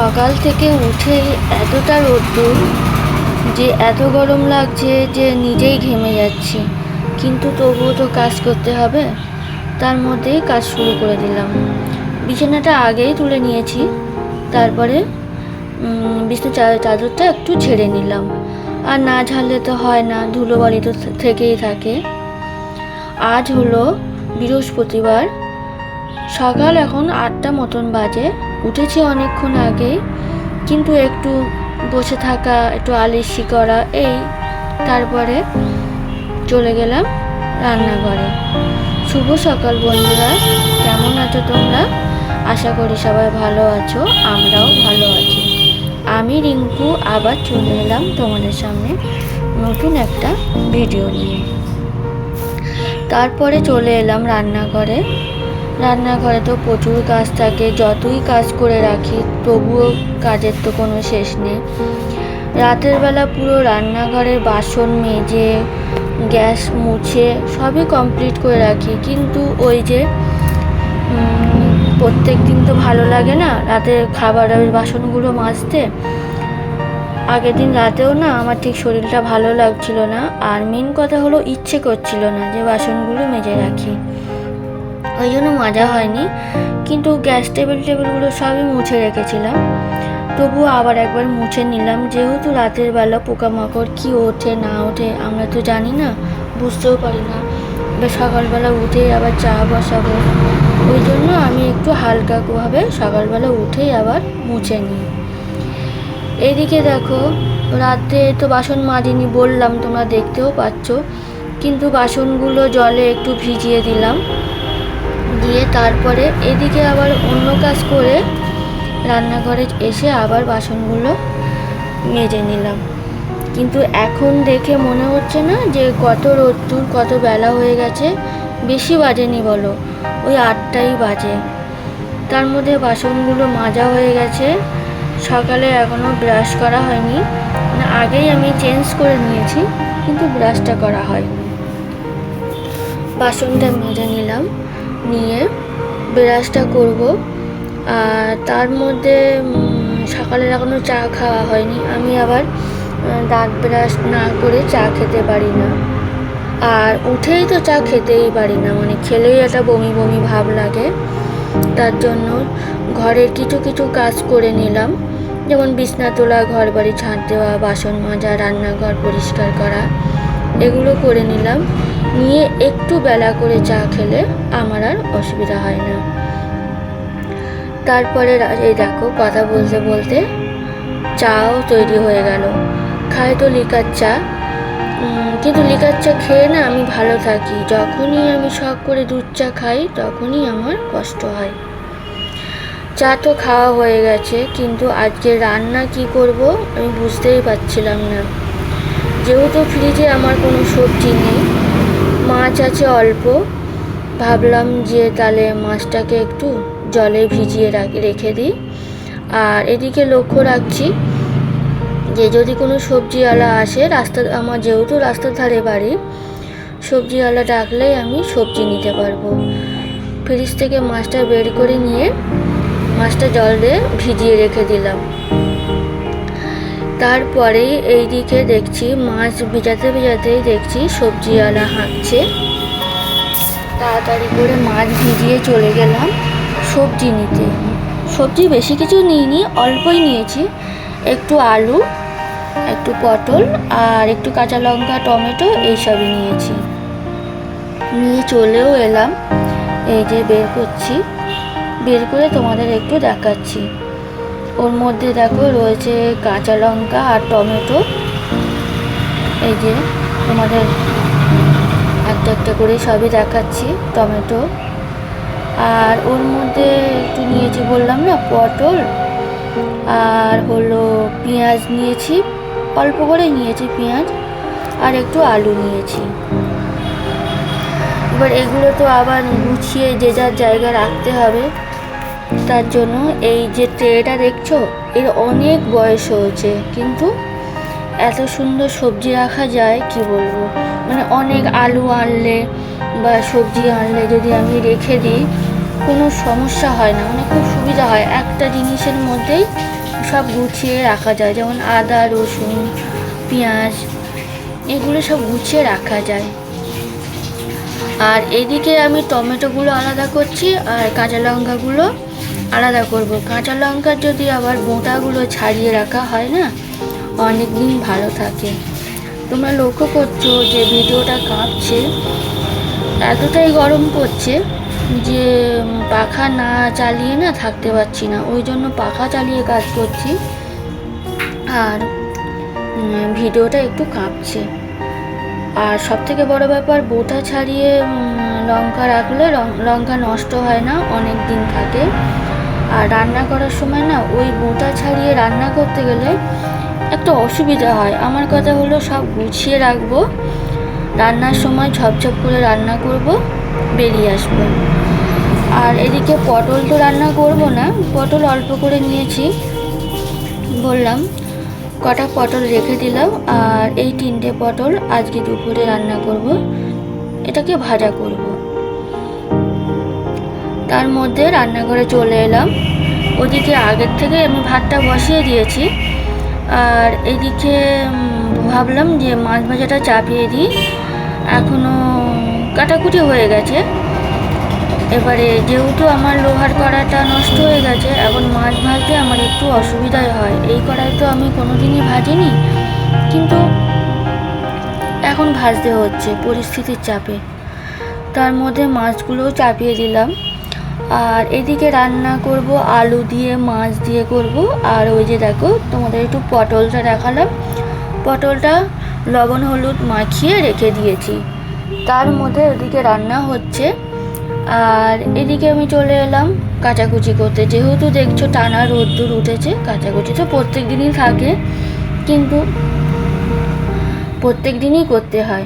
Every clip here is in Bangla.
সকাল থেকে উঠেই এতটা রোদ্দুর যে এত গরম লাগছে যে নিজেই ঘেমে যাচ্ছি। কিন্তু তবুও তো কাজ করতে হবে। তার মধ্যেই কাজ শুরু করে দিলাম। বিছানাটা আগেই তুলে নিয়েছি। তারপরে চা- চাদরটা একটু ঝেড়ে নিলাম। আর না ঝাড়লে তো হয় না, ধুলো বাড়ি তো থেকেই থাকে। আজ হলো বৃহস্পতিবার। সকাল এখন আটটা মতন বাজে। উঠেছি অনেকক্ষণ আগে, কিন্তু একটু বসে থাকা, একটু আলিসি করা, এই, তারপরে চলে গেলাম রান্নাঘরে। শুভ সকাল বন্ধুরা, কেমন আছো তোমরা? আশা করি সবাই ভালো আছো, আমরাও ভালো আছি। আমি রিঙ্কু, আবার চলে এলাম তোমাদের সামনে নতুন একটা ভিডিও নিয়ে। তারপরে চলে এলাম রান্নাঘরে। রান্নাঘরে তো প্রচুর কাজ থাকে, যতই কাজ করে রাখি, তবুও কাজের তো কোনো শেষ নেই। রাতের বেলা পুরো রান্নাঘরের বাসন মেজে, গ্যাস মুছে, সবই কমপ্লিট করে রাখি। কিন্তু ওই যে প্রত্যেক দিন তো ভালো লাগে না রাতের খাবারের বাসনগুলো মাজতে। আগের দিন রাতেও না আমার ঠিক শরীরটা ভালো লাগছিল না, আর মেন কথা হলো ইচ্ছে করছিল না যে বাসনগুলো মেজে রাখি। ওই জন্য মাজা হয়নি। কিন্তু গ্যাস টেবিল টেবিলগুলো সবই মুছে রেখেছিলাম। তবুও আবার একবার মুছে নিলাম। যেহেতু রাতের বেলা পোকামাকড় কি ওঠে, না ওঠে, আমরা তো জানি না, বুঝতেও পারি না। এবার সকালবেলা উঠেই আবার চা বসাবো। ওই জন্য আমি একটু হালকাভাবে সকালবেলা উঠেই আবার মুছে নিই। এদিকে দেখো, রাতে তো বাসন মাজিনি বললাম, তোমরা দেখতেও পাচ্ছ। কিন্তু বাসনগুলো জলে একটু ভিজিয়ে দিলাম। দিয়ে তারপরে এদিকে আবার অন্য কাজ করে রান্নাঘরে এসে আবার বাসনগুলো মেজে নিলাম। কিন্তু এখন দেখে মনে হচ্ছে না যে কত রোদ্দুর, কত বেলা হয়ে গেছে, বেশি বাজেনি বলো, ওই আটটাই বাজে। তার মধ্যে বাসনগুলো মাজা হয়ে গেছে, সকালে এখনও ব্রাশ করা হয়নি। মানে আগেই আমি চেঞ্জ করে নিয়েছি, কিন্তু ব্রাশটা করা হয়। বাসনটা মেজে নিলাম। নিয়ে ব্রাশটা করব। আর তার মধ্যে সকালের এখনও চা খাওয়া হয়নি। আমি আবার দাঁত ব্রাশ না করে চা খেতে পারি না। আর উঠেই তো চা খেতেই পারি না মানে খেলেই একটা বমি বমি ভাব লাগে। তার জন্য ঘরের কিছু কিছু কাজ করে নিলাম। যেমন বিছনা তোলা ঘর বাড়ি ঝাঁট দেওয়া, বাসন মাজা, রান্নাঘর পরিষ্কার করা। এগুলো করে নিলাম। নিয়ে একটু বেলা করে চা খেলে আমার আর অসুবিধা হয় না। তারপরে এই দেখো কথা বলতে বলতে চাও তৈরি হয়ে গেল। খাই তো লিকার চা। কিন্তু লিকার চা খেয়ে না আমি ভালো থাকি। যখনই আমি শখ করে দুধ চা খাই, তখনই আমার কষ্ট হয়। চা তো খাওয়া হয়ে গেছে, কিন্তু আজকে রান্না কি করব আমি বুঝতেই পারছিলাম না। যেহেতু ফ্রিজে আমার কোনো সবজি নেই, মাছ আছে অল্প। ভাবলাম যে তাহলে মাছটাকে একটু জলে ভিজিয়ে রাখ রেখে দিই। আর এদিকে লক্ষ্য রাখছি যে যদি কোনো সবজিওয়ালা আসে, রাস্তা আমার যেহেতু রাস্তার ধারে বাড়ি, সবজিওয়ালা ডাকলেই আমি সবজি নিতে পারব। ফ্রিজ থেকে মাছটা বের করে নিয়ে মাছটা জলে ভিজিয়ে রেখে দিলাম। তারপরেই এইদিকে দেখছি মাছ ভেজাতে ভেজাতেই দেখছি সবজিওয়ালা হাঁকছে তাড়াতাড়ি করে মাছ ভিজিয়ে চলে গেলাম সবজি নিতে। সবজি বেশি কিছু নিইনি, অল্পই নিয়েছি। একটু আলু, একটু পটল আর একটু কাঁচা লঙ্কা, টমেটো এইসবই নিয়েছি। নিয়ে চলেও এলাম। এই যে বের করছি। বের করে তোমাদের একটু দেখাচ্ছি। ওর মধ্যে দেখো রয়েছে কাঁচা লঙ্কা আর টমেটো। এই যে তোমাদের একটা একটা করে সবই দেখাচ্ছি, টমেটো। আর ওর মধ্যে একটু নিয়েছি বললাম না, পটল আর হলো পেঁয়াজ নিয়েছি, অল্প করে নিয়েছি পেঁয়াজ আর একটু আলু নিয়েছি। এবার এগুলো তো আবার গুছিয়ে যে যার জায়গা রাখতে হবে। তার জন্য এই যে ট্রেটা দেখছ, এর অনেক বয়স হয়েছে, কিন্তু এত সুন্দর সবজি রাখা যায়, কি বলব? মানে অনেক আলু আনলে বা সবজি আনলে যদি আমি রেখে দিই, কোনো সমস্যা হয় না মানে খুব সুবিধা হয়। একটা জিনিসের মধ্যেই সব গুছিয়ে রাখা যায়, যেমন আদা, রসুন, পেঁয়াজ, এগুলো সব গুছিয়ে রাখা যায়। আর এদিকে আমি টমেটোগুলো আলাদা করছি, আর কাঁচা লঙ্কাগুলো আলাদা করব। কাঁচা লঙ্কার যদি আবার বোঁটাগুলো ছাড়িয়ে রাখা হয় না অনেক দিন ভালো থাকে। তোমরা লক্ষ্য করছ যে ভিডিওটা কাঁপছে, এতটাই গরম পড়ছে যে পাখা না চালিয়ে না থাকতে পারছি না। ওই জন্য পাখা চালিয়ে কাজ করছি আর ভিডিওটা একটু কাঁপছে। আর সব থেকে বড় ব্যাপার, বোটা ছাড়িয়ে লঙ্কা রাখলে লঙ্কা নষ্ট হয় না অনেক দিন থাকে। আর রান্না করার সময় না ওই বোটা ছাড়িয়ে রান্না করতে গেলে একটা অসুবিধা হয়। আমার কথা হলো সব গুছিয়ে রাখব। রান্নার সময় ঝপঝপ করে রান্না করব, বেরিয়ে আসব। আর এদিকে পটল তো রান্না করব না, পটল অল্প করে নিয়েছি। বললাম, কটা পটল রেখে দিলাম আর এই তিনটে পটল আজকে দুপুরে রান্না করব। এটাকে ভাজা করব। তার মধ্যে রান্নাঘরে চলে এলাম। ওদিকে আগের থেকে আমি ভাতটা বসিয়ে দিয়েছি। আর এদিকে ভাবলাম যে মাছ ভাজাটা চাপিয়ে দিই। এখনও কাটাকুটি হয়ে গেছে। এবারে যেহেতু আমার লোহার কড়াটা নষ্ট হয়ে গেছে, এখন মাছ ভাজতে আমার একটু অসুবিধাই হয়। এই কড়াই তো আমি কোনোদিনই ভাজিনি। কিন্তু এখন ভাজতে হচ্ছে পরিস্থিতির চাপে। তার মধ্যে মাছগুলোও চাপিয়ে দিলাম। আর এদিকে রান্না করব, আলু দিয়ে, মাছ দিয়ে করব। আর ওই যে দেখো, তোমাদের একটু পটলটা দেখালাম। পটলটা লবণ, হলুদ মাখিয়ে রেখে দিয়েছি। তার মধ্যে ওদিকে রান্না হচ্ছে। আর এদিকে আমি চলে এলাম কাচাকুচি করতে। যেহেতু দেখছ টানা রোদ্দুর উঠেছে, কাচাকুচি তো প্রত্যেক দিনই থাকে। কিন্তু প্রত্যেক দিনই করতে হয়।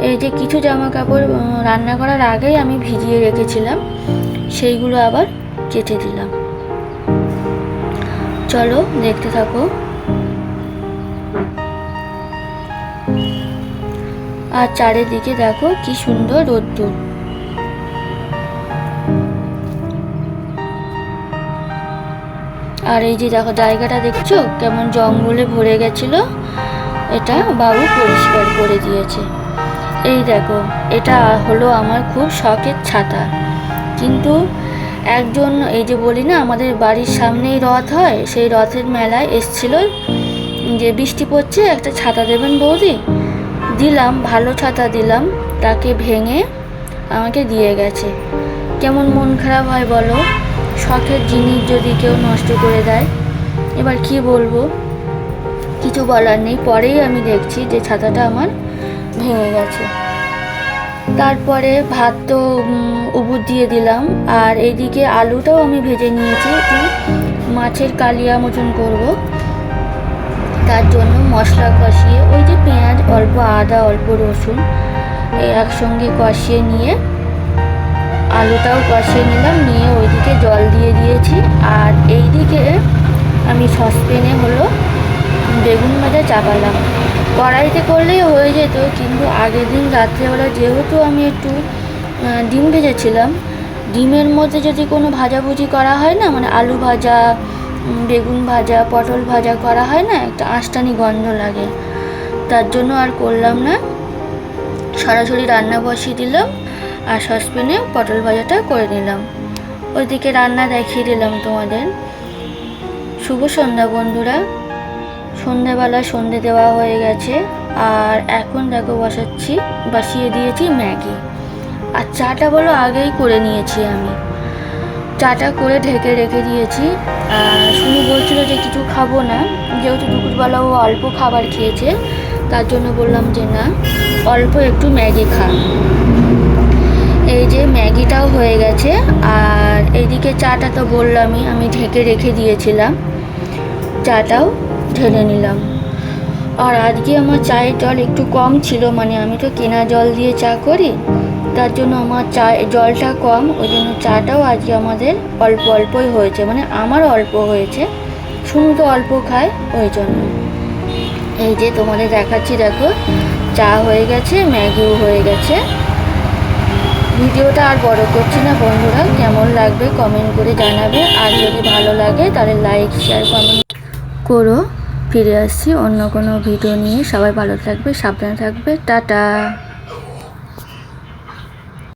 এই যে কিছু জামা কাপড় রান্না করার আগেই আমি ভিজিয়ে রেখেছিলাম। সেইগুলো আবার কেটে দিলাম। চলো দেখতে থাকো। আর চারিদিকে দেখো কি সুন্দর রোদ্দুর। আর এই যে দেখো, জায়গাটা দেখছ? কেমন জঙ্গলে ভরে গেছিল? এটা বাবু পরিষ্কার করে দিয়েছে। এই দেখো, এটা হলো আমার খুব শখের ছাতা। কিন্তু একজন এই যে বলি না, আমাদের বাড়ির সামনেই রথ হয়, সেই রথের মেলায় এসছিল যে বৃষ্টি পড়ছে, একটা ছাতা দেবেন বৌদি? দিলাম, ভালো ছাতা দিলাম, তাকে ভেঙে আমাকে দিয়ে গেছে। কেমন মন খারাপ হয় বলো? শখের জিনিস যদি কেউ নষ্ট করে দেয়, এবার কি বলব? কিছু বলার নেই, পরেই আমি দেখছি যে ছাতাটা আমার ভেঙে গেছে। তারপরে ভাত তো উবুর দিয়ে দিলাম। আর এইদিকে আলুটাও আমি ভেজে নিয়েছি, একটু মাছের কালিয়া মতন করব। তার জন্য মশলা কষিয়ে, ওই যে পেঁয়াজ, অল্প আদা, অল্প রসুন একসঙ্গে কষিয়ে নিয়ে আলুটাও কষিয়ে নিলাম, নিয়ে ওইদিকে জল দিয়ে দিয়েছি। আর এইদিকে আমি সসপ্যানে হলো বেগুন ভাজা চাপালাম কড়াইতে করলেই হয়ে যেত, কিন্তু আগের দিন রাত্রেবেলা যেহেতু আমি একটু ডিম ভেজেছিলাম, ডিমের মধ্যে যদি কোনো ভাজাভুজি করা হয় না মানে আলু ভাজা বেগুন ভাজা, পটল ভাজা করা হয় না, একটা আঁশটানি গন্ধ লাগে, তার জন্য আর করলাম না। সরাসরি রান্না বসিয়ে দিলাম, আর সসপ্যানে পটল ভাজাটা করে নিলাম। ওইদিকে রান্না দেখিয়ে দিলাম তোমাদের। শুভ সন্ধ্যা বন্ধুরা। সন্ধ্যাবেলা সন্ধে দেওয়া হয়ে গেছে, আর এখন দেখো বসাচ্ছি, বসিয়ে দিয়েছি ম্যাগি। আর চাটা বলো আগেই করে নিয়েছি আমি। চাটা করে ঢেকে রেখে দিয়েছি। আর শুনি বলছিল যে কিছু খাব না, যেহেতু দুপুরবেলা ও অল্প খাবার খেয়েছে, তার জন্য বললাম যে না, অল্প একটু ম্যাগি খা। এই যে ম্যাগিটাও হয়ে গেছে, আর এইদিকে চাটা তো বললামই, আমি ঢেকে রেখে দিয়েছিলাম। চাটাও ঢেলে নিলাম। আর আজকে আমার চায়ের জল একটু কম ছিল মানে আমি তো কেনা জল দিয়ে চা করি, তার জন্য আমার চা জলটা কম, ওই জন্য চাটাও আজকে আমাদের অল্প অল্পই হয়েছে মানে আমার অল্প হয়েছে, শুনু তো অল্প খায়, ওই জন্য। এই যে তোমাদের দেখাচ্ছি, দেখো, চা হয়ে গেছে, ম্যাগিও হয়ে গেছে। ভিডিওটা আর বড় করছি না বন্ধুরা, কেমন লাগবে কমেন্ট করে জানাবে, আর যদি ভালো লাগে তাহলে লাইক শেয়ার কমেন্ট করো। ফিরে আসছি অন্য কোনো ভিডিও নিয়ে। সবাই ভালো থাকবে সাবধানে থাকবে। টাটা।